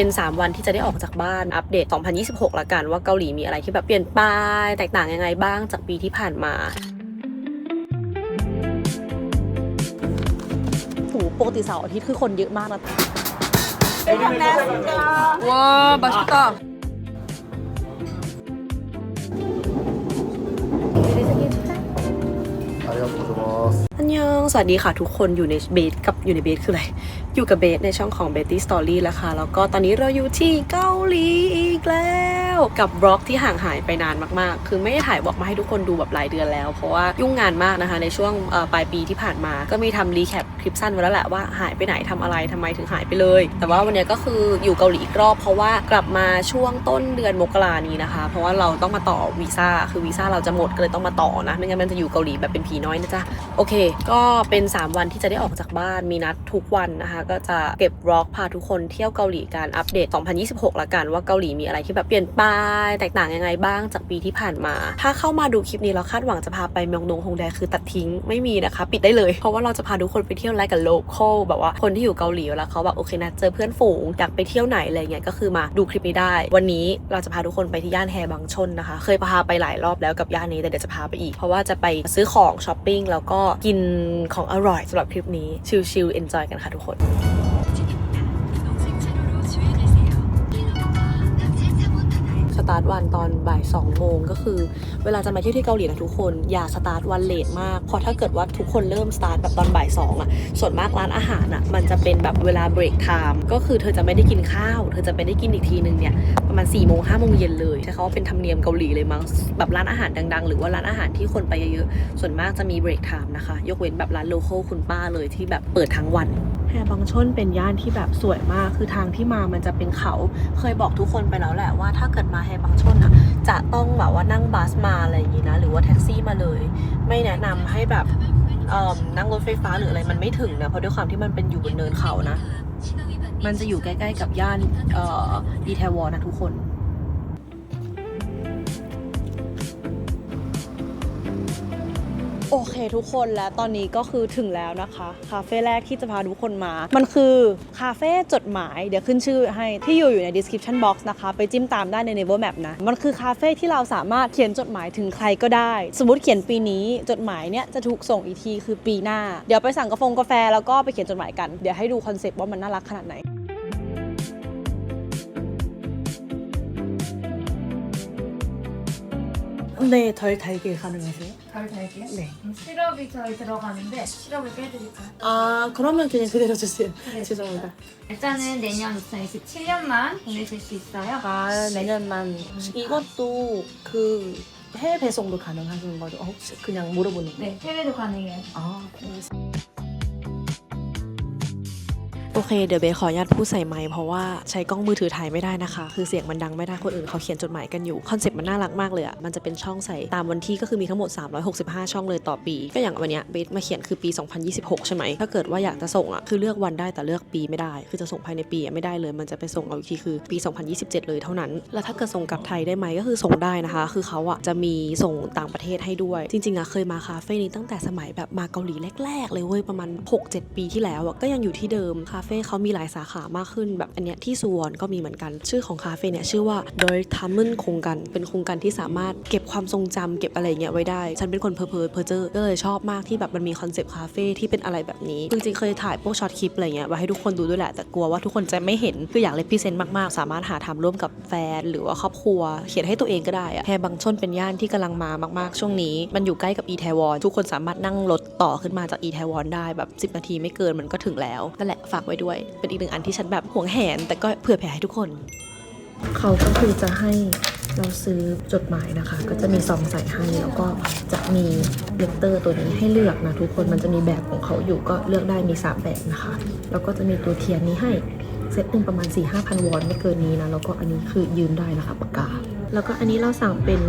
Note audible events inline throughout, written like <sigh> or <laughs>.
เป็น 3 วันที่จะได้ออกจากบ้านอัปเดต 2026 ละกันว่าเกาหลีมีอะไรที่แบบเปลี่ยนไปแตกต่างยังไงบ้างจากปีที่ผ่านมาถูปกติเสาร์อาทิตย์คือคนเยอะมากนะว้าบัสต้าありがとうございます ยอง สวัสดีค่ะทุกคนอยู่ในเบสกับอยู่ในเบสคืออะไร อยู่กับเบสในช่องของ Betty Story แล้วค่ะ แล้วก็ตอนนี้เราอยู่ที่เกาหลีอีกแล้ว กับบล็อกที่ห่างหายไปนานมากๆ คือไม่ได้ถ่ายบล็อกมาให้ทุกคนดูแบบหลายเดือนแล้ว เพราะว่ายุ่งงานมากนะคะ ในช่วงปลายปีที่ผ่านมา ก็มีทำรีแคปคลิปสั้นไว้แล้วแหละว่าหายไปไหนทำอะไรทำไมถึงหายไปเลย แต่ว่าวันนี้ก็คืออยู่เกาหลีอีกรอบ เพราะว่ากลับมาช่วงต้นเดือนมกรานี้นะคะ เพราะว่าเราต้องมาต่อวีซ่า คือวีซ่าเราจะหมดก็เลยต้องมาต่อนะ ไม่งั้นมันจะอยู่เกาหลีแบบเป็นผีน้อยนะจ๊ะ โอเคก็เป็น 3 วันที่จะได้ออกจากบ้านมีนัดทุกวันนะคะ ก็จะเก็บบล็อกพาทุกคนเที่ยวเกาหลีการอัปเดต 2026 ละกันว่าเกาหลีมีอะไรที่แบบเปลี่ยนไปแตกต่างยังไงบ้างจากปีที่ผ่านมา ถ้าเข้ามาดูคลิปนี้แล้วคาดหวังจะพาไปเมยองดงฮงแดคือตัดทิ้งไม่มีนะคะ ปิดได้เลยเพราะว่าเราจะพาทุกคนไปเที่ยวไลฟ์กับโลเคอลแบบว่าคนที่อยู่เกาหลีแล้วเขาแบบโอเคนะเจอเพื่อนฝูงอยากไปเที่ยวไหนอะไรเงี้ยก็คือมาดูคลิปนี้ได้ วันนี้เราจะพาทุกคนไปที่ย่านแฮบางชนนะคะ เคยพาไปหลายรอบแล้วกับย่านนี้แต่เดี๋ยวจะพาไปอีก เพราะว่าจะไปซื้อของช้อปปิ้งแล้วก็กินของอร่อยสำหรับคลิปนี้ ชิลๆเอนจอยกันค่ะทุกคน ตาร์ทวันตอนบ่าย2โมงก็คือ เวลาจะมาเที่ยวที่เกาหลีนะทุกคนอย่าสตาร์ทวันเลทมากเพราะถ้าเกิดว่าทุกคนเริ่มสตาร์ทแบบตอนบ่าย2อะส่วนมากร้านอาหารอะมันจะเป็นแบบเวลาเบรกไทม์ก็คือเธอจะไม่ได้กินข้าว เธอจะไปได้กินอีกทีนึงเนี่ยประมาณ4ี่โมงห้าโมงเย็นเลยใช้คำว่าเป็นธรรมเนียมเกาหลีเลยมั้งแบบร้านอาหารดัง ๆ หรือว่าร้านอาหารที่คนไปเยอะๆส่วนมากจะมีเบรกไทม์นะคะ ยกเว้นแบบร้านโลคอลคุณป้าเลยที่แบบเปิดทั้งวัน แฮบางชนเป็นย่านที่แบบสวยมาก คือทางที่มามันจะเป็นเขา เคยบอกทุกคนไปแล้วแหละว่าถ้าเกิดมาแฮบางชนอะ จะต้องแบบว่านั่งบัสมาอะไรอย่างงี้นะ หรือว่าแท็กซี่มาเลย ไม่แนะนำให้แบบเอิ่มนั่งรถไฟฟ้าหรืออะไรมันไม่ถึงนะ เพราะด้วยความที่มันเป็นอยู่บนเนินเขานะ มันจะอยู่ใกล้ ๆ กับย่านอีแทวอนนะทุกคน โอเคทุกคนและตอนนี้ก็คือถึงแล้วนะคะ คาเฟ่แรกที่จะพาทุกคนมา มันคือคาเฟ่จดหมาย เดี๋ยวขึ้นชื่อให้ที่อยู่อยู่ใน description box นะคะ ไปจิ้มตามได้ใน Never Map นะ มันคือคาเฟ่ที่เราสามารถเขียนจดหมายถึงใครก็ได้ สมมติเขียนปีนี้จดหมายเนี่ยจะถูกส่งอีกทีคือปีหน้า เดี๋ยวไปสั่งกาแฟกาแฟแล้วก็ไปเขียนจดหมายกัน เดี๋ยวให้ดูคอนเซปต์ว่ามันน่ารักขนาดไหน 네, 덜 달게 가능하세요? 덜 달게요? 네. 시럽이 저희 들어가는데 시럽을 빼드릴까요? 아, 그러면 그냥 그대로 주세요. 네. <laughs> 죄송합니다. 일단은 내년 2027년만 보내실 수 있어요. 아, 내년만. 이것도 그 해외 배송도 가능하신 거죠? 어, 혹시 그냥 물어보는 거예요? 네, 해외도 가능해요. 아, 알겠습니다. โอเคเดี๋ยวเบขออนุญาตพูดใส่ไมค์เพราะว่าใช้กล้องมือถือถ่ายไม่ได้นะคะ คือเสียงมันดังไม่ได้คนอื่นเขาเขียนจดหมายกันอยู่คอนเซ็ปต์มันน่ารักมากเลยอะมันจะเป็นช่องใส่ตามวันที่ก็คือมีทั้งหมด 365 ช่องเลยต่อปี ก็อย่างวันเนี้ยเบสมาเขียนคือปี 2026 ใช่ไหมถ้าเกิดว่าอยากจะส่งอะคือเลือกวันได้แต่เลือกปีไม่ได้ คือจะส่งภายในปีไม่ได้เลย มันจะไปส่งเอาอีกทีคือปี 2027 เลยเท่านั้น แล้วถ้าเกิดส่งกลับไทยได้ไหมก็คือส่งได้นะคะ คือเขาอะจะมีส่งต่างประเทศให้ด้วย จริงๆอะเคยมาคาเฟ่นี้ตั้งแต่สมัยแบบมาเกาหลีแรกๆเลยเว้ยประมาณ 6-7 ปีที่แล้วอะก็ยังอยู่ที่เดิมคาเฟ่เขามีหลายสาขามากขึ้น แบบอันเนี้ยที่ซูวอนก็มีเหมือนกัน ชื่อของคาเฟ่เนี่ยชื่อว่าโดยทัมมึนโครงกันเป็นโครงการที่สามารถเก็บความทรงจำเก็บอะไรเงี้ยไว้ได้ ฉันเป็นคนเพอเพอเพอเจอก็เลยชอบมากที่แบบมันมีคอนเซปต์คาเฟ่ที่เป็นอะไรแบบนี้ จริงๆเคยถ่ายพวกช็อตคลิปอะไรเงี้ยไว้ให้ทุกคนดูด้วยแหละแต่กลัวว่าทุกคนจะไม่เห็นคืออยากเลพิเซนต์มากๆ สามารถหาทำร่วมกับแฟน หรือว่าครอบครัว เขียนให้ตัวเองก็ได้อะแฮบางชนเป็นย่านที่กำลังมามากๆ ช่วงนี้ มันอยู่ใกล้กับอีแทวอนทุกคนสามารถนั่งรถต่อขึ้นมาจากอีแทวอนได้แบบ 10 นาทีไม่เกินมันก็ถึงแล้วนั่นแหละฝากไว้ด้วย เป็นอีกหนึ่งอันที่ฉันแบบห่วงแหน แต่ก็เผื่อแผ่ให้ทุกคน เขาก็คือจะให้เราซื้อจดหมายนะคะ ก็จะมีซองใส่ให้แล้วก็จะมีเลตเตอร์ตัวนี้ให้เลือกนะทุกคนมันจะมีแบบของเขาอยู่ก็เลือกได้มี 3 แบบนะคะ แล้วก็จะมีตัวเทียนนี้ให้เซตหนึ่งประมาณ 4 5 0 0 0 วอนไม่เกินนี้นะ แล้วก็อันนี้คือยืมได้นะคะปากกา แล้วก็อันนี้เราสั่งเป็น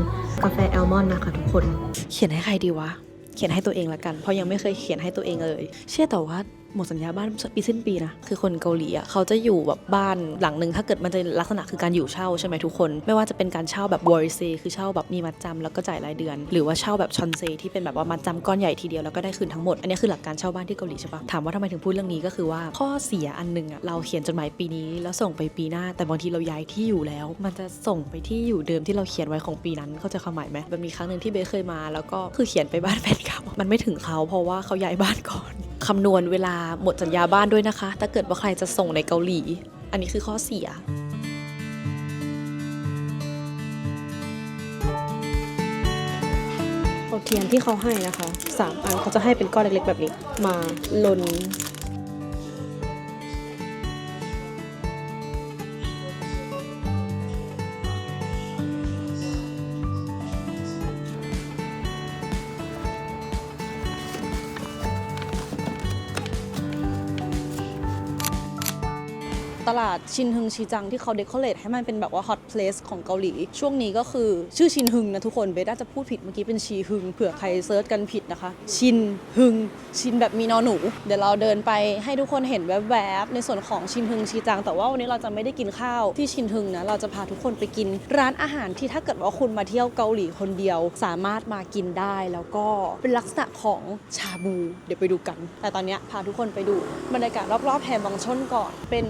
กาแฟแอลมอนด์นะคะทุกคน เขียนให้ใครดีวะ เขียนให้ตัวเองละกัน เพราะยังไม่เคยเขียนให้ตัวเองเลย เชื่อแต่ว่า หมดสัญญาบ้านปีสิ้นปีนะคือคนเกาหลีอะเขาจะอยู่แบบบ้านหลังหนึ่งถ้าเกิดมันจะลักษณะคือการอยู่เช่าใช่ไหมทุกคน ไม่ว่าจะเป็นการเช่าแบบวอริเซคือเช่าแบบมีมัดจำแล้วก็จ่ายรายเดือน หรือว่าเช่าแบบชอนเซที่เป็นแบบว่ามัดจำก้อนใหญ่ทีเดียวแล้วก็ได้คืนทั้งหมด อันนี้คือหลักการเช่าบ้านที่เกาหลีใช่ปะถามว่าทำไมถึงพูดเรื่องนี้ก็คือว่าข้อเสียอันหนึ่งอะเราเขียนจดหมายปีนี้ แล้วส่งไปปีหน้า แต่บางทีเราย้ายที่อยู่แล้ว มันจะส่งไปที่อยู่เดิมที่เราเขียนไว้ของปีนั้นเข้าใจความหมายไหมแบบมีครั้งหนึ่งที่เบสเคยมา แล้วก็คือเขียนไปบ้านแฟนเก่ามันไม่ถึงเขาเพราะว่าเขาย้ายบ้านก่อน คำนวณเวลาหมดสัญญาบ้านด้วยนะคะ ถ้าเกิดว่าใครจะส่งในเกาหลี อันนี้คือข้อเสีย เอาเทียนที่เขาให้นะคะสามอันเขาจะให้เป็นก้อนเล็กๆแบบนี้ มาลน ตลาดชินฮึงชีจังที่เขาเดคอเรทให้มันเป็นแบบว่าฮอตเพลสของเกาหลี ช่วงนี้ก็คือชื่อชินฮึงนะทุกคนเบสน่าจะพูดผิดเมื่อกี้เป็นชีฮึงเผื่อใครเซิร์ชกันผิดนะคะ ชินฮึงชินแบบมีนอหนู เดี๋ยวเราเดินไปให้ทุกคนเห็นแวบๆในส่วนของชินฮึงชีจัง แต่ว่าวันนี้เราจะไม่ได้กินข้าวที่ชินฮึงนะเราจะพาทุกคนไปกินร้านอาหารที่ถ้าเกิดว่าคุณมาเที่ยวเกาหลีคนเดียว สามารถมากินได้แล้วก็เป็นลักษณะของชาบู เดี๋ยวไปดูกัน แต่ตอนเนี้ยพาทุกคนไปดูบรรยากาศรอบๆแฮมบังชนก่อนเป็น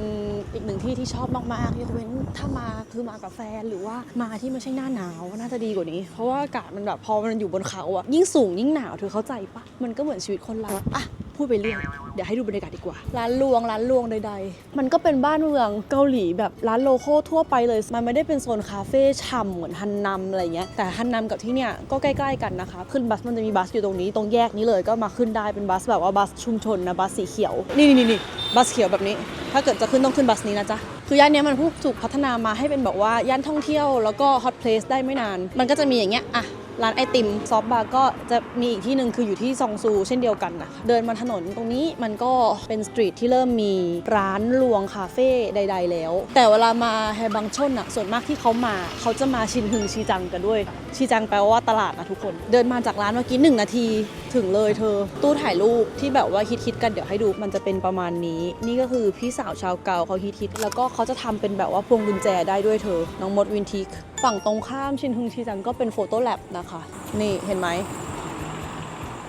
อีกหนึ่งที่ที่ชอบมากๆยกเว้นถ้ามาคือมากับแฟนหรือว่ามาที่ไม่ใช่หน้าหนาวน่าจะดีกว่านี้ เพราะว่าอากาศมันแบบพอมันอยู่บนเขาอะยิ่งสูงยิ่งหนาวเธอเข้าใจปะมันก็เหมือนชีวิตคนเราอะ พูดไปเรื่อยเดี๋ยวให้ดูบรรยากาศดีกว่า ร้านลวงร้านลวงใดๆ มันก็เป็นบ้านเมืองเกาหลีแบบร้านโลโก้ทั่วไปเลย มันไม่ได้เป็นโซนคาเฟ่ฉ่ำเหมือนฮันนัมอะไรเงี้ย แต่ฮันนัมกับที่เนี่ยก็ใกล้ๆกันนะคะ ขึ้นบัสมันจะมีบัสอยู่ตรงนี้ตรงแยกนี้เลยก็มาขึ้นได้เป็นบัสแบบว่าบัสชุมชนนะบัสสีเขียว นี่นี่นี่บัสเขียวแบบนี้ ถ้าเกิดจะขึ้นต้องขึ้นบัสนี้นะจ๊ะคือย่านเนี้ยมันเพิ่งถูกพัฒนามาให้เป็นแบบว่าย่านท่องเที่ยวแล้วก็ฮอตเพลสได้ไม่นาน มันก็จะมีอย่างเงี้ยอะ ร้านไอติมซอฟบาร์ก็จะมีอีกที่หนึ่งคืออยู่ที่ซองซูเช่นเดียวกันนะคะเดินมาถนนตรงนี้มันก็เป็นสตรีทที่เริ่มมีร้านรวงคาเฟ่ใด ๆ แล้ว แต่เวลามาแฮบังชนอะส่วนมากที่เขามาเขาจะมาชินฮึงชีจังกันด้วย ชีจังแปลว่าตลาดนะทุกคน เดินมาจากร้านเมื่อกี้หนึ่งนาทีถึงเลยเธอ ตู้ถ่ายรูปที่แบบว่าฮิตๆกันเดี๋ยวให้ดูมันจะเป็นประมาณนี้ นี่ก็คือพี่สาวชาวเกาเขาฮิตๆแล้วก็เขาจะทำเป็นแบบว่าพวงกุญแจได้ด้วยเธอ น้องมดวินทิก ฝั่งตรงข้ามชินฮึงชีจังก็เป็นโฟโต้แลบนะคะ นี่เห็นไหม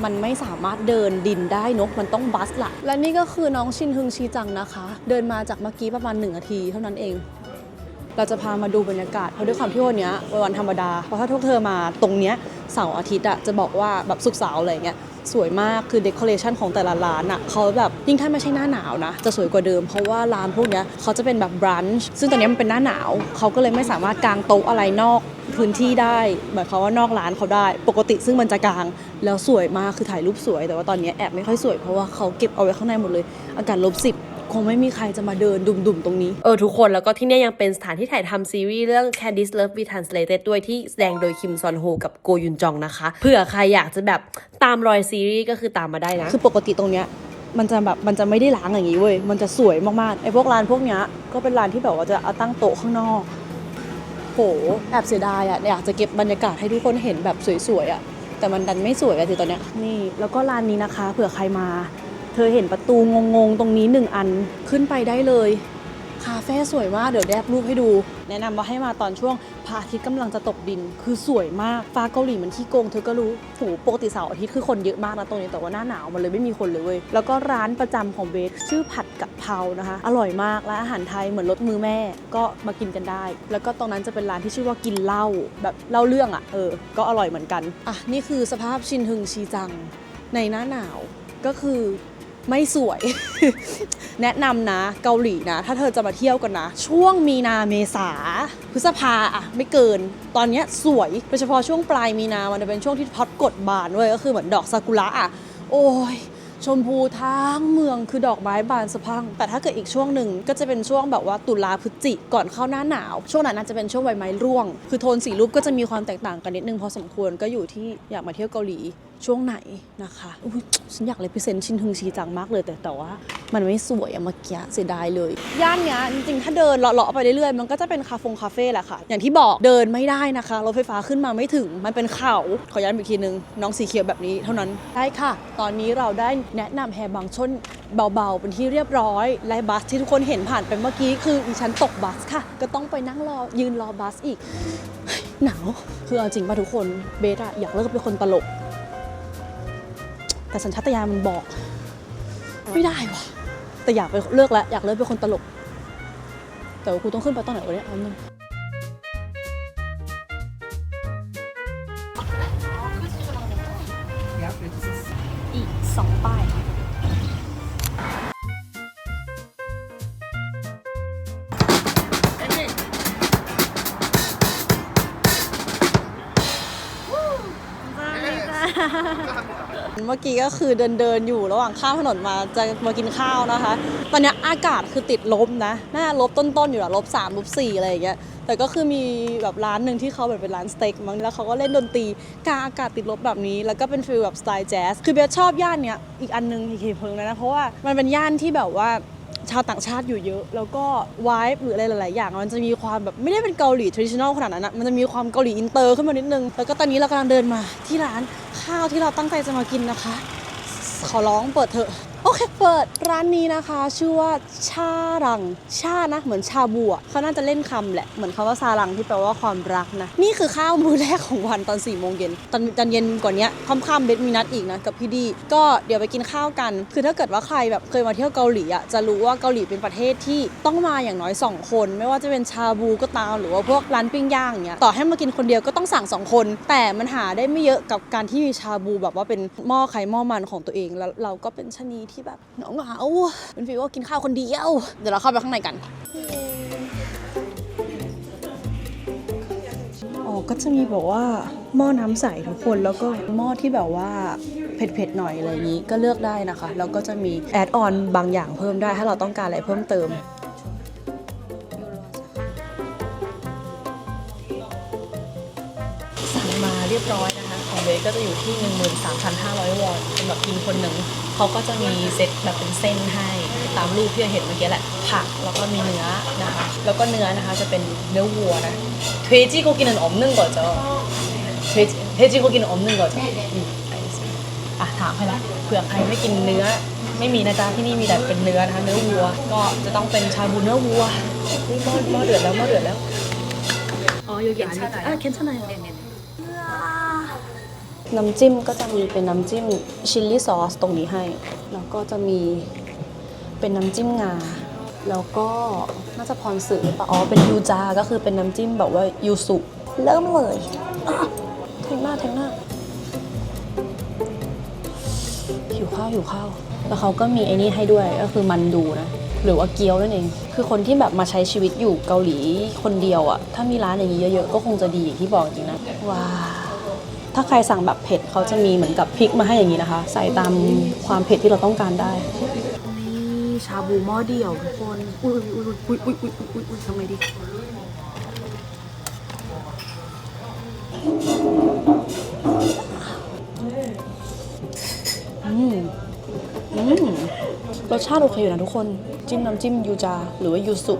มันไม่สามารถเดินดินได้นกมันต้องบัสละและนี่ก็คือน้องชินฮึงชีจังนะคะ เดินมาจากเมื่อกี้ประมาณหนึ่งนาทีเท่านั้นเอง เราจะพามาดูบรรยากาศเพราะด้วยความที่วันนี้วันธรรมดาเพราะถ้าทุกเธอมาตรงเนี้ยเสาร์อาทิตย์อะจะบอกว่าแบบสุกเสาร์อะไรเงี้ย สวยมากคือเดคอเรชันของแต่ละร้านอะเขาแบบยิ่งถ้าไม่ใช่หน้าหนาวนะ จะสวยกว่าเดิมเพราะว่าร้านพวกเนี้ยเขาจะเป็นแบบบรันช์ซึ่งตอนนี้มันเป็นหน้าหนาวเขาก็เลยไม่สามารถกางโต๊ะอะไรนอกพื้นที่ได้หมายความว่านอกร้านเขาได้ ปกติซึ่งมันจะกางแล้วสวยมากคือถ่ายรูปสวย แต่ว่าตอนนี้แอบไม่ค่อยสวยเพราะว่าเขาเก็บเอาไว้ข้างในหมดเลย อากาศลบสิบ คงไม่มีใครจะมาเดินดุ่มๆตรงนี้ เออทุกคนแล้วก็ที่เนี่ยยังเป็นสถานที่ถ่ายทำซีรีส์เรื่อง Candice Love Be Translated ด้วยที่แสดงโดยคิมซอนโฮกับโกยุนจองนะคะเผื่อใครอยากจะแบบตามรอยซีรีส์ก็คือตามมาได้นะ คือปกติตรงเนี้ยมันจะแบบมันจะไม่ได้ล้างอย่างนี้เว้ย มันจะสวยมากๆ ไอ้พวกร้านพวกเนี้ยก็เป็นร้านที่แบบว่าจะเอาตั้งโต๊ะข้างนอก โห แอบเสียดายอะอยากจะเก็บบรรยากาศให้ทุกคนเห็นแบบสวยๆอะแต่มันดันไม่สวยอะสิตอนเนี้ย นี่ แล้วก็ร้านนี้นะคะ เผื่อใครมา เธอเห็นประตูงงๆ ตรงนี้หนึ่งอันขึ้นไปได้เลย คาเฟ่สวยมากเดี๋ยวแดบรูปให้ดู แนะนำว่าให้มาตอนช่วงพระอาทิตย์กำลังจะตกดิน คือสวยมากฟ้าเกาหลีมันขี้โกงเธอก็รู้โหปกติเสาร์อาทิตย์คือคนเยอะมากนะตรงนี้แต่ว่าหน้าหนาวมันเลยไม่มีคนเลยเว้ยแล้วก็ร้านประจำของเบสชื่อผัดกะเพรานะคะ อร่อยมากและอาหารไทยเหมือนรสมือแม่ก็มากินกันได้ แล้วก็ตรงนั้นจะเป็นร้านที่ชื่อว่ากินเหล้าแบบเล่าเรื่องอะเออก็อร่อยเหมือนกันอะนี่คือสภาพชินฮึงชีจังในหน้าหนาวก็คือ ไม่สวย แนะนำนะเกาหลีนะ ถ้าเธอจะมาเที่ยวกันนะ ช่วงมีนาเมษาพฤษภาอะไม่เกิน ตอนนี้สวยโดยเฉพาะช่วงปลายมีนามันจะเป็นช่วงที่พอดกดบานเว้ยก็คือเหมือนดอกซากุระอะโอ้ยชมพูทั้งเมืองคือดอกไม้บานสะพัง แต่ถ้าเกิดอีกช่วงหนึ่งก็จะเป็นช่วงแบบว่าตุลาพฤศจิก่อนเข้าหน้าหนาว ช่วงนั้นน่าจะเป็นช่วงใบไม้ร่วง คือโทนสีรูปก็จะมีความแตกต่างกันนิดนึงพอสมควรก็อยู่ที่อยากมาเที่ยวเกาหลี ช่วงไหนนะคะอุ๊ยฉันอยากเลยพิเศษชินฮึงชีจังมากเลย แต่แต่ว่ามันไม่สวยอะเมื่อกี้เสียดายเลย ย่านเนี้ยจริงๆ ถ้าเดินเลาะๆไปเรื่อยๆ มันก็จะเป็นคาเฟงคาเฟ่แหละค่ะ อย่างที่บอกเดินไม่ได้นะคะ รถไฟฟ้าขึ้นมาไม่ถึง มันเป็นเขาขอย้ำอีกทีนึง น้องสีเขียวแบบนี้เท่านั้น ได้ค่ะ ตอนนี้เราได้แนะนำแฮบางชนเบาๆ เป็นที่เรียบร้อย และบัสที่ทุกคนเห็นผ่านไปเมื่อกี้คือดิฉันตกบัสค่ะ ก็ต้องไปนั่งรอยืนรอบัสอีก หนาว คือเอาจริงป่ะทุกคน เบสอะอยากเลิกเป็นคนตลก แต่สัญชาตญาณมันบอก ไม่ได้ว่ะแต่อยากไปเลิกแล้วอยากเลิกเป็นคนตลก แต่ว่ากูต้องขึ้นไปตอนไหนวะเนี่ยเอาหนึ่ง เมื่อกี้ก็คือเดินเดินๆอยู่ระหว่างข้ามถนนมาจะมากินข้าวนะคะ ตอนนี้อากาศคือติดลบนะ น่าลบต้นๆอยู่อะลบสามลบสี่อะไรอย่างเงี้ย แต่ก็คือมีแบบร้านหนึ่งที่เขาแบบเป็นร้านสเต็กมั้ง แล้วเขาก็เล่นดนตรีกลางอากาศติดลบแบบนี้ แล้วก็เป็นฟีลแบบสไตล์แจ๊ส คือเบสชอบย่านเนี้ยอีกอันหนึงอีกเหตุผลหนึ่งเลยนะเพราะว่ามันเป็นย่านที่แบบว่า ชาวต่างชาติอยู่เยอะ แล้วก็วายหรืออะไรหลาย ๆ อย่าง มันจะมีความแบบไม่ได้เป็นเกาหลีทรดิชันอลขนาดนั้นนะมันจะมีความเกาหลีอินเตอร์ขึ้นมานิดนึง แล้วก็ตอนนี้เรากำลังเดินมาที่ร้านข้าวที่เราตั้งใจจะมากินนะคะ ขอร้องเปิดเถอะ โอเคเปิดร้านนี้นะคะ ชื่อว่าชารัง ชานะ เหมือนชาบัวเขาน่าจะเล่นคำแหละ เหมือนคำว่าซารังที่แปลว่าความรักนะ นี่คือข้าวมื้อแรกของวันตอน4ี่โมงเย็นตอนตอนเย็นกว่านี้ค่ำๆเบสมีนัดอีกนะกับพี่ดีก็เดี๋ยวไปกินข้าวกัน คือถ้าเกิดว่าใครแบบเคยมาเที่ยวเกาหลีอะจะรู้ว่าเกาหลีเป็นประเทศที่ต้องมาอย่างน้อย 2 คน ไม่ว่าจะเป็นชาบูก็ตามหรือว่าพวกร้านปิ้งย่างเงี้ยต่อให้มากินคนเดียวก็ต้องสั่งสองคน แต่มันหาได้ไม่เยอะกับการที่มีชาบูแบบว่าเป็นหม้อไข่หม้อมันของตัวเองแล้วเราก็เป็นชนีที่แบบเหงาเหงาเป็นฟีลว่ากินข้าวคนเดียว เดี๋ยวเราเข้าไปข้างในกันอ๋อก็จะมีแบบว่าหม้อน้ำใสทุกคนแล้วก็หม้อที่แบบว่าเผ็ดๆหน่อยอะไรอย่างนี้ก็เลือกได้นะคะ แล้วก็จะมีแอดออนบางอย่างเพิ่มได้ ถ้าเราต้องการอะไรเพิ่มเติมสั่งมาเรียบร้อยนะคะ เวก็จะอยู่ที่ 13,500 วอนเป็นแบกินคนหนึ่งเขาก็จะมีเซตแบบเป็นเส้นให้ตามรูปที่เราเห็นเมื่อกี้แหละผักแล้วก็มีเนื้อนะคะ แล้วก็เนื้อนะคะจะเป็นเนื้อวัวนะเทวจีโกกินอันอมนึ่งก่อนจะเทวจีโกกินอมนึ่งก่อนจะอะถามให้ละเผื่อใครไม่กินเนื้อไม่มีนะจ๊ะที่นี่มีแต่เป็นเนื้อนะคะเนื้อวัวก็จะต้องเป็นชาบูเนื้อวัวหม้อเดือดแล้วมอเดือดแล้วอ๋ออยเย็นใช่อะเคนช่ไห น้ำจิ้มก็จะมีเป็นน้ำจิ้มชิลลี่ซอสตรงนี้ให้ แล้วก็จะมีเป็นน้ำจิ้มงา แล้วก็น่าจะพรสือปล่าอ๋อเป็นยูจาก็คือเป็นน้ำจิ้มแบบว่ายูสุ เริ่มเลยแทงหน้าแทงหน้าหิวข้าวหิวข้าว แล้วเขาก็มีไอ้นี่ให้ด้วยก็คือมันดูนะ หรือว่าเกี๊ยวนั่นเอง คือคนที่แบบมาใช้ชีวิตอยู่เกาหลีคนเดียวอะ่ะถ้ามีร้านอย่างนี้เยอะๆ ก็คงจะดีอย่างที่บอกจริงนะว้า ถ้าใครสั่งแบบเผ็ดเขาจะมีเหมือนกับพริกมาให้อย่างนี้นะคะ ใส่ตามความเผ็ดที่เราต้องการได้นี่ชาบูหม้อเดี่ยวทุกคนอุ้ยอุ้ยอุ้ยอุ้ยอุ้ยอุ้ยอุ้ยอุ้ยทำไงดีอืมอืมรสชาติโอเคอยู่นะทุกคน จิ้มน้ำจิ้มยูจา หรือว่ายูสุ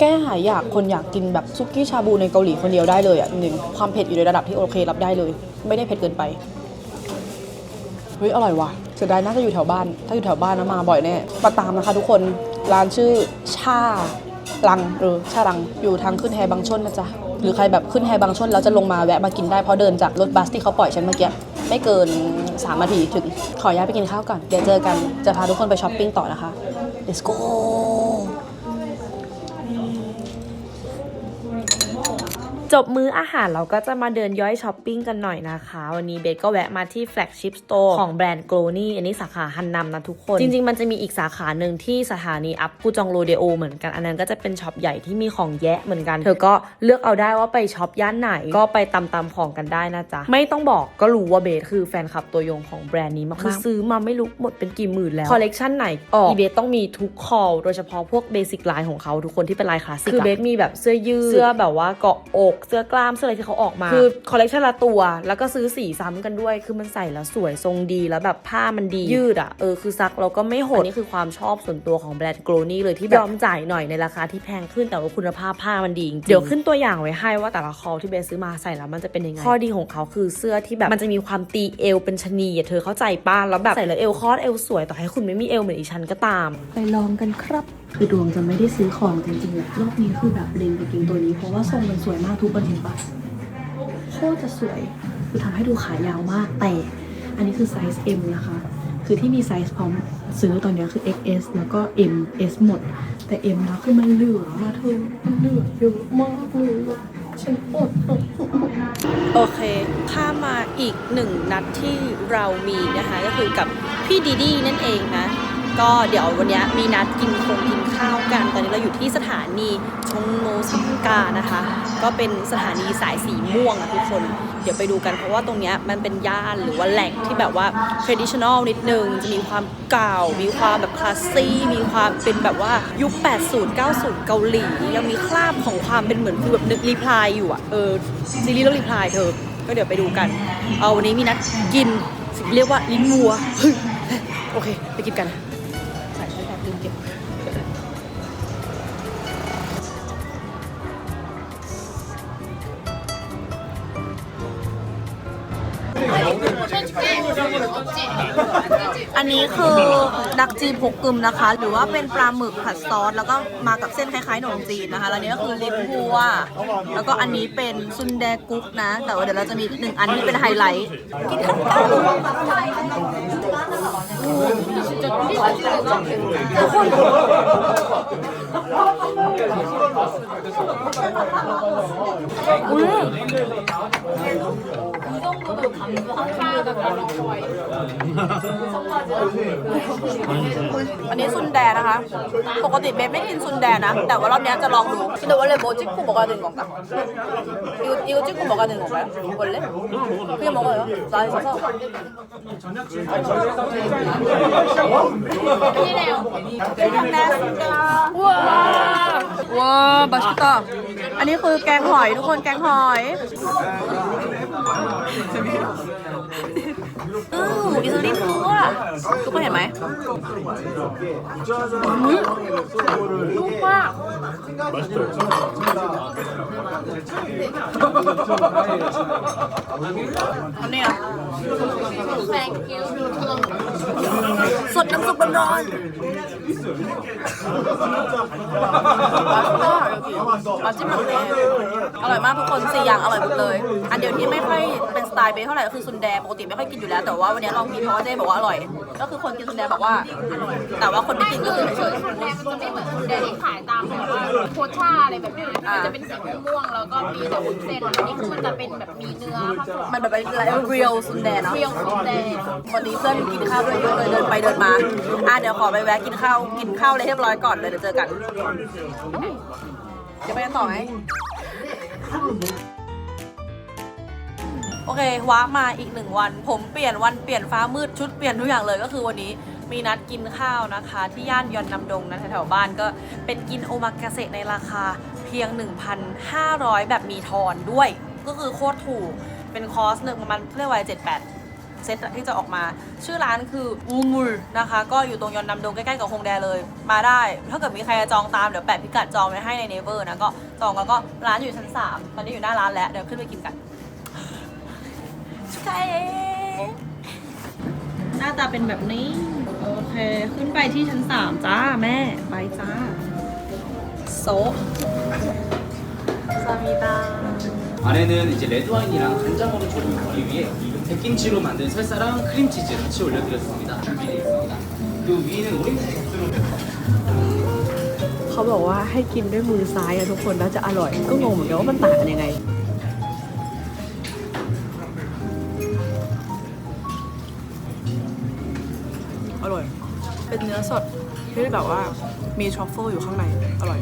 แก้หายอยากคนอยากกินแบบซุกี้ชาบูในเกาหลีคนเดียวได้เลยอะจริงความเผ็ดอยู่ในระดับที่โอเค รับได้เลย ไม่ได้เผ็ดเกินไปเฮ้ยอร่อยว่ะเสียดายน่าจะอยู่แถวบ้าน ถ้าอยู่แถวบ้านนะมาบ่อยแน่มาตามนะคะ ทุกคนร้านชื่อชาลังหรือชาลังอยู่ทางขึ้นแฮบางชนนะจ๊ะหรือใครแบบขึ้นแฮบางชนแล้วจะลงมาแวะมากินได้เพราะเดินจากรถบัสที่เขาปล่อยฉันเมื่อกี้ไม่เกิน3นาทีถึงขอย้ายไปกินข้าวก่อนเดี๋ยวเจอกันจะพาทุกคนไปช้อปปิ้งต่อนะคะ let's go จบมื้ออาหารเราก็จะมาเดินย่อยช้อปปิ้งกันหน่อยนะคะ วันนี้เบสก็แวะมาที่แฟลกชิพสโตร์ของแบรนด์โกลนี่อันนี้สาขาฮันนัมนะทุกคน จริง ๆ มันจะมีอีกสาขาหนึ่งที่สถานีอัพกูจองโรเดโอเหมือนกัน อันนั้นก็จะเป็นช็อปใหญ่ที่มีของแยะเหมือนกัน เธอก็เลือกเอาได้ว่าไปช็อปย่านไหนก็ไปตามตามๆของกันได้นะจ๊ะ ไม่ต้องบอกก็รู้ว่าเบสคือแฟนคลับตัวยงของแบรนด์นี้มากๆคือซื้อมาไม่รู้หมดเป็นกี่หมื่นแล้วคอลเลกชันไหนออกอีเบสต้องมีทุกคอลโดยเฉพาะพวกเบสิกไลน์ของเขาทุกคนที่เป็นลายคลาสสิกคือเบสมีแบบเสื้อยืดเสื้อแบบว่าเกาะอกเสื้อกล้ามเสื้ออะไรที่เขาออกมา คือคอลเลกชันละตัว แล้วก็ซื้อสีซ้ำกันด้วย คือมันใส่แล้วสวยทรงดีแล้วแบบผ้ามันดียืดอะเออคือซักเราก็ไม่หดอันนี่คือความชอบส่วนตัวของแบรนด์โกลนี่เลยที่แบบยอมจ่ายหน่อยในราคาที่แพงขึ้นแต่ว่าคุณภาพผ้ามันดีจริงๆเดี๋ยวขึ้นตัวอย่างไว้ให้ว่าแต่ละคอที่เบสซื้อมาใส่แล้วมันจะเป็นยังไงข้อดีของเขาคือเสื้อที่แบบมันจะมีความตีเอวเป็นชะนีอะเธอเข้าใจป้าแล้วแบบใส่แล้วเอวคอดเอวสวยต่อให้คุณไม่มีเอวเหมือนอีฉันก็ตาม ไปลองกันครับคือดวงจะไม่ได้ซื้อของจริงๆแหละรอบนี้คือแบบเล็งไปกินตัวนี้ เพราะว่าทรงมันสวยมากทุกคนเห็นปะโคตรจะสวย คือทำให้ดูขายาวมากแต่ อันนี้คือไซส์ M นะคะ คือที่มีไซส์พร้อมซื้อตอนนี้คือ XS แล้วก็ M S หมด แต่ M นะคือมันเหลือมาเธอมันเหลือเยอะมากเลยอะฉันอดอะโอเคข้ามาอีกหนึ่งนัดที่เรามีนะคะ ก็คือกับพี่ดีดีนั่นเองนะ ก็เดี๋ยววันนี้มีนัดกินคงกินข้าวกัน ตอนนี้เราอยู่ที่สถานีชงโนซัมกานะคะ ก็เป็นสถานีสายสีม่วงอะทุกคน เดี๋ยวไปดูกันเพราะว่าตรงนี้มันเป็นย่านหรือว่าแหล่งที่แบบว่า traditional นิดนึง จะมีความเก่า มีความแบบคลาสซี่ มีความเป็นแบบว่ายุค 80 90 เกาหลี ยังมีคราบของความเป็นเหมือนคือแบบนึกรีพลายอยู่อะเออซีรีส์เรื่องรีพลายเธอ ก็เดี๋ยวไปดูกัน เอาวันนี้มีนัดกินสิ่งเรียกว่าลิ้นวัว โอเค ไปกินกัน อันนี้คือดักจีพกกึมนะคะ หรือว่าเป็นปลาหมึกผัดซอสแล้วก็มากับเส้นคล้ายๆขนมจีนนะคะแล้วนี้ก็คือลิ้นวัวแล้วก็อันนี้เป็นซุนแดกุ๊กนะ แต่ว่าเดี๋ยวเราจะมีหนึ่งอันที่เป็นไฮไลท์กินทั้งเก้าอั นนี้ซุนแดนะคะ ปกติเบสไม่กินซุนแดนะ แต่ว่ารอบนี้จะลองดู근데원래뭐찍고먹어야되는건가이거이거찍고먹어야되는건가요원래그냥먹어요나있어서ว้าวว้าวบัสต้าอันนี้คือแกงหอยทุกคนแกงหอย Sabihin. อืออิสริมวัวทุกคนเห็นไหมอืมนุ่มมากอันนี้อะสดน้ำซุปร้อนๆมาจิ้มแบบนี้อร่อยมากทุกคนสี่อย่างอร่อยหมดเลย อันเดียวที่ไม่ค่อยเป็นสไตล์เบสเท่าไหร่ก็คือซุนแดปกติไม่ค่อยกินอยู่แล้วแต่ว่าวันนี้ลองกินเพราะว่าเจ๊บอกว่าอร่อย ก็คือคนกินซุนแดบอกว่าอร่อย แต่ว่าคนไม่กินก็คือเฉยแดงมันจะไม่เหมือนแดงที่ขายตามแบบว่าโคชาอะไรแบบนี้มันจะเป็นสีม่วงๆแล้วก็มีแต่วุ้นเส้นอันนี้คือมันจะเป็นแบบมีเนื้อผสมมันแบบเป็นอะไรเรียลซุนแดเนาะ เปรี้ยวสุดแดงวันนี้เพื่อนกินข้าวด้วยเยอะเลยเดินไปเดินมา อะเดี๋ยวขอไปแวะกินข้าวกินข้าวเลยเรียบร้อยก่อนเลยเดี๋ยวเจอกัน เดี๋ยวไปกันต่อไหม เคว้ามาอีกหนึ่งวัน ผมเปลี่ยนวันเปลี่ยนฟ้ามืดชุดเปลี่ยนทุกอย่างเลยก็คือวันนี้มีนัดกินข้าวนะคะ ที่ย่านยอนนำดงนะแถวๆบ้านก็เป็นกินโอมากาเสะในราคาเพียง 1,500 แบบมีทอนด้วย ก็คือโคตรถูกเป็นคอร์สหนึ่งประมาณเรียกว่าเจ็ดแปดเซตที่จะออกมา ชื่อร้านคืออูมูลนะคะ ก็อยู่ตรงยอนนำดงใกล้ๆกับฮงแดเลย มาได้ ถ้าเกิดมีใครจะจองตามเดี๋ยวแปะพิกัดจองไว้ให้ในเนเวอร์นะก็จองแล้วก็ร้านอยู่ชั้นสามตอนนี้อยู่หน้าร้านแล้วเดี๋ยวขึ้นไปกินกัน ใช่หน้าตาเป็นแบบนี้ โอเค ขึ้นไปที่ชั้นสามจ้าแม่ ไปจ้า โซะซามิดา 안에는 이제 레드와인이랑 간장으로 조리하기 위해 백김치로 만든 살사랑 크림치즈 같이 올려드렸습니다. 준비되어 있습니다. 그 위에는 오렌지 주스로 เขาบอกว่าให้กินด้วยมือซ้ายอะทุกคนแล้วจะอร่อย ก็งงเหมือนกันว่ามันต่างกันยังไง นื้อสดที่แบบว่ามีทรัฟเฟิลอยู่ข้างใน อร่อย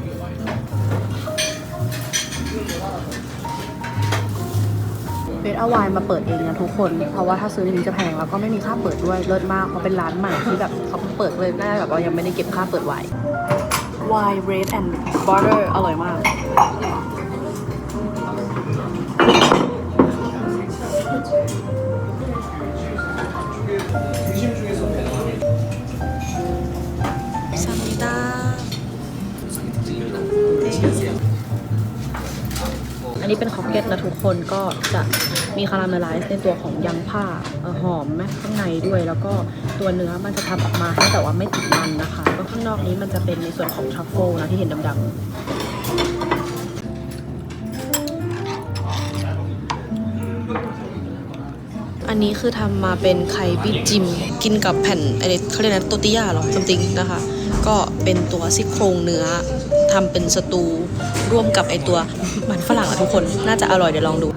เบสเอาวน์มาเปิดเองนะทุกคน เพราะว่าถ้าซื้อในนี้จะแพงแล้วก็ไม่มีค่าเปิดด้วยเลิศมากเพราะเป็นร้านใหม่ที่แบบเขาเพิ่งเปิดเลยน่าแบบว่ายังไม่ได้เก็บค่าเปิดไวน์ไวน์ red and butter อร่อยมาก อันนี้เป็นคอกเก็ตนะทุกคนก็จะมีคาราเมลไลซ์ในตัวของยางผ้าหอมไหมข้างในด้วย แล้วก็ตัวเนื้อมันจะทำออกมาให้แต่ว่าไม่ติดมันนะคะ ก็ข้างนอกนี้มันจะเป็นในส่วนของทรัฟเฟิลนะที่เห็นดำๆอันนี้คือทำมาเป็นไข่บิจิม กินกับแผ่นอะไรเขาเรียกนะโตติยาหรอ something นะคะ ก็เป็นตัวซี่โครงเนื้อ ทำเป็นสตูร่วมกับไอตัวมันฝรั่งอะทุกคน น่าจะอร่อยเดี๋ยวลองดู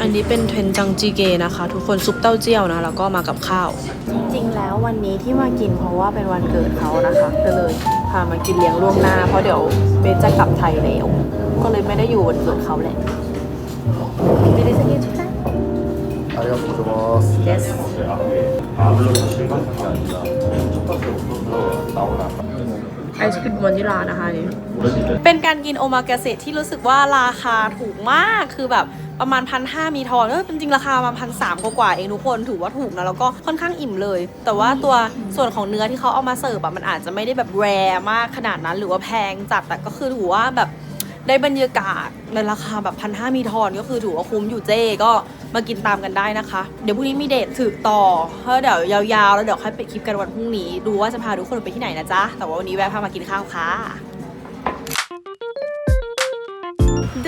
อันนี้เป็นเทนจังจีเกนะคะ ทุกคนซุปเต้าเจี้ยวนะ แล้วก็มากับข้าว จริงๆแล้ววันนี้ที่มากินเพราะว่าเป็นวันเกิดเขานะคะก็เลยพามากินเลี้ยงล่วงหน้า เพราะเดี๋ยวเบสจะกลับไทยแล้ว ก็เลยไม่ได้อยู่วันเกิดเขาแหละไม่ได้สักทีทุกท่าน ไอศครีมวานิลานะคะนี่เป็นการกินโอมากาเสะที่รู้สึกว่าราคาถูกมากคือแบบประมาณพันห้ามีทอนเออจริงๆราคาประมาณพันสามกว่าเองทุกคนถือว่าถูกนะ แล้วก็ค่อนข้างอิ่มเลย แต่ว่าตัวส่วนของเนื้อที่เขาเอามาเสิร์ฟอะมันอาจจะไม่ได้แบบแรมากขนาดนั้น หรือว่าแพงจัดแต่ก็คือถือว่าแบบ ได้บรรยากาศในราคาแบบพันห้ามีทอนก็คือถือว่าคุ้มอยู่เจ้ก็มากินตามกันได้นะคะ เดี๋ยวพรุ่งนี้มีเดทถือต่อเพราะเดี๋ยวยาวๆ แล้วเดี๋ยวค่อยไปดคลิปกันวันพรุ่งนี้ ดูว่าจะพาทุกคนไปที่ไหนนะจ๊ะ แต่ว่าวันนี้แวะพามากินข้าวค่ะ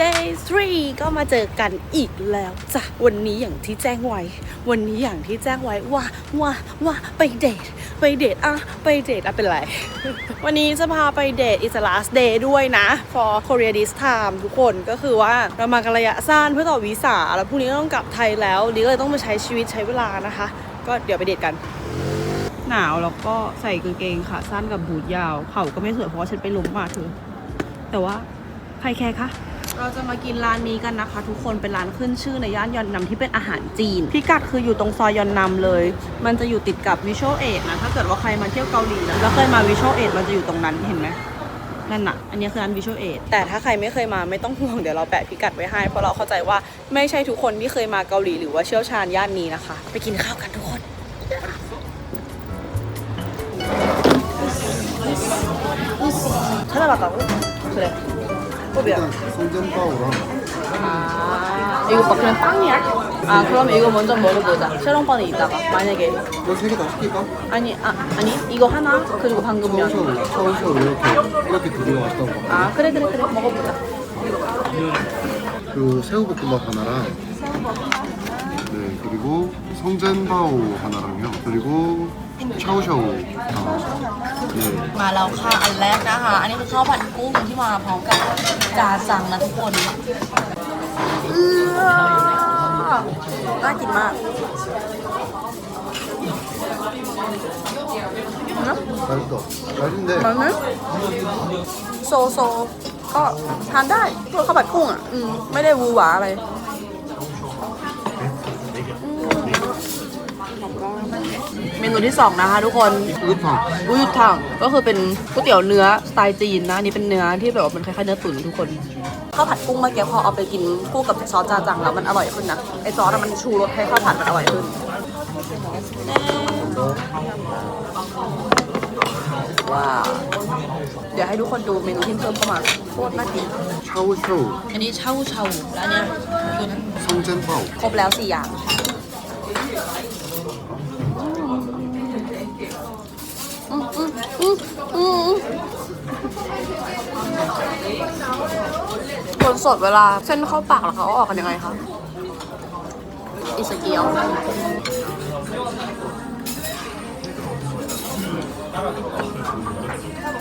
Day 3 ก็มาเจอกันอีกแล้วจ้ะวันนี้อย่างที่แจ้งไว้ วันนี้อย่างที่แจ้งไว้ว่าว่าว่าไปเดทไปเดทอะไปเดทอะเป็นไร วันนี้จะพาไปเดท It's the last day ด้วยนะ for Korea this time ทุกคนก็คือว่าเรามากันระยะสั้นเพื่อต่อวีซ่าแล้วพรุ่งนี้ก็ต้องกลับไทยแล้วนี่ก็เลยต้องมาใช้ชีวิตใช้เวลานะคะ ก็เดี๋ยวไปเดทกันหนาวแล้วก็ใส่กางเกงขาสั้นกับบูทยาว เข่าก็ไม่สวยเพราะว่าฉันไปล้มมาเธอแต่ว่าใครแคร์คะ เราจะมากินร้านนี้กันนะคะ ทุกคนเป็นร้านขึ้นชื่อในย่านยอนนำที่เป็นอาหารจีน พิกัดคืออยู่ตรงซอยยอนนำเลย มันจะอยู่ติดกับวิช a l เอ d นะ ถ้าเกิดว่าใครมาเที่ยวเกาหลีแล้วแล้วเคยมาวิช a l เอ d มันจะอยู่ตรงนั้นเห็นไหมนั่นน่ะ อันนี้คือร้านวิช a l เอ d แต่ถ้าใครไม่เคยมาไม่ต้องห่วงเดี๋ยวเราแปะพิกัดไว้ให้ เพราะเราเข้าใจว่าไม่ใช่ทุกคนที่เคยมาเกาหลีหรือว่าเชี่ยวชาญย่านนี้นะคะ ไปกินข้าวกันทุกคน 찾아봤다고? 그래. 호비야. 송전바오랑 아, 이거 막 그냥 빵이야? 아, 그러면 이거 먼저 먹어보자. 쉐롱빵은 이따가. 만약에. 이거 세개다 시킬까? 아니, 아, 아니, 이거 하나, 그리고 방금 면. 샤오샤오 샤오샤오 이렇게 이렇게 두 개가 맛있다고 봐. 아, 그래, 그래, 그래. 먹어보자. 그리고 새우볶음밥 하나랑 네 그리고 성전바오 하나랑요. 그리고 샤오샤오. มาแล้วค่ะ อันแรกนะคะ อันนี้คือข้าวผัดกุ้งที่มาพร้อมกับจาจังนะทุกคนน่ากินมาก 맛있다. 맛있는데 มันนะโซโซ ก็ทานได้พวกข้าวผัดกุ้งอ่ะ อืม ไม่ได้หวือหวาอะไร เมนูที่ 2 นะคะทุกคนยูถังยถังก็คือเป็นก๋วยเตี๋ยวเนื้อสไตล์จีนนะนี่เป็นเนื้อที่แบบว่ามันคล้ายๆเนื้อตุ๋นทุกคนข้าวผัดกุ้งเมื่อกี้พอเอาไปกินคู่กับซอสจาจังแล้วมันอร่อยขึ้นนะไอซอสมันชูรสให้ข้าวผัดมันอร่อยขึ้นว้าวเดี๋ยวให้ทุกคนดูเมนูที่เพิ่มเข้ามาโคตรน่ากินเช่าเช่าอันนี้เช่าเช่าแล้วเนี่ยดูนั้นซงเจิ้นเป่าครบแล้วสี่อย่าง อืมอืมอืมอืมอืมคนสดเวลาเส้นเข้าปากแล้วเขาเอาออกกันยังไงคะอิสเกียว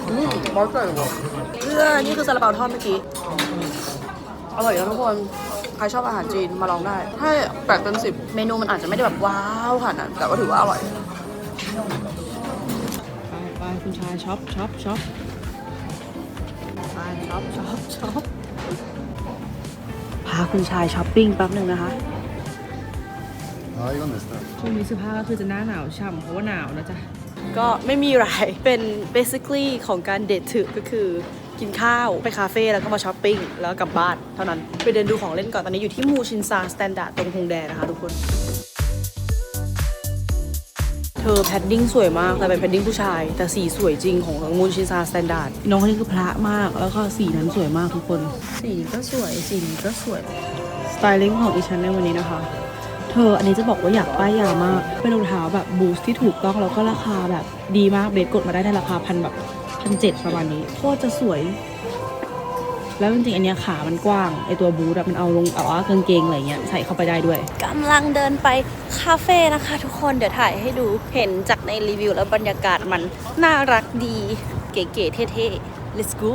อืมร้อนใจว่ะเออนี่คือซาลาเปาทอดเมื่อกี้ อร่อยนะทุกคน ใครชอบอาหารจีนมาลองได้ ให้แปดเต็มสิบ เมนูมันอาจจะไม่ได้แบบว้าวขนาดนั้นแต่ว่าถือว่าอร่อย คุณชายช็อปช็อปช็อปไปช็อปช็อปช็อปพาคุณชายช้อปปิ้งแป๊บหนึ่งนะคะ 아 이건 내 스타일 ช่วงนี้เสื้อผ้าก็คือจะหน้าหนาวช่ำเพราะว่าหนาวนะจ๊ะ ก็ไม่มีอะไร เป็น basically ของการเดทถือก็คือกินข้าว ไปคาเฟ่แล้วก็มาช้อปปิ้ง แล้วกลับบ้านเท่านั้น ไปเดินดูของเล่นก่อน ตอนนี้อยู่ที่มูชินซาสแตนดาร์ดตรงฮงแดนะคะทุกคน เ ธอแพดดิ้งสวยมาก แต่เป็นแพดดิ้งผู้ชาย แต่สีสวยจริงของมูนชินซาสแตนดาร์ดน้องคนนี้คือพระมาก แล้วก็สีนั้นสวยมากทุกคน สีก็สวยสีนี้ก็สวย สไตลิ่งของดิฉันในวันนี้นะคะ เธออันนี้จะบอกว่าอยากป้ายยามาก เป็นรองเท้าแบบบูสที่ถูกต้องแล้วก็ราคาแบบดีมากเบสกดมาได้ในราคาพันแบบพันเจ็ดประมาณนี้โคตรจะสวย แล้วจริงๆอันเนี้ยขามันกว้างไอตัวบูทอะมันเอาลงเอาว่ากางเกงอะไรเงี้ยใส่เข้าไปได้ด้วยกำลังเดินไปคาเฟ่นะคะ ทุกคนเดี๋ยวถ่ายให้ดูเห็นจากในรีวิวแล้วบรรยากาศมันน่ารักดี เก๋ๆเท่ๆ let's go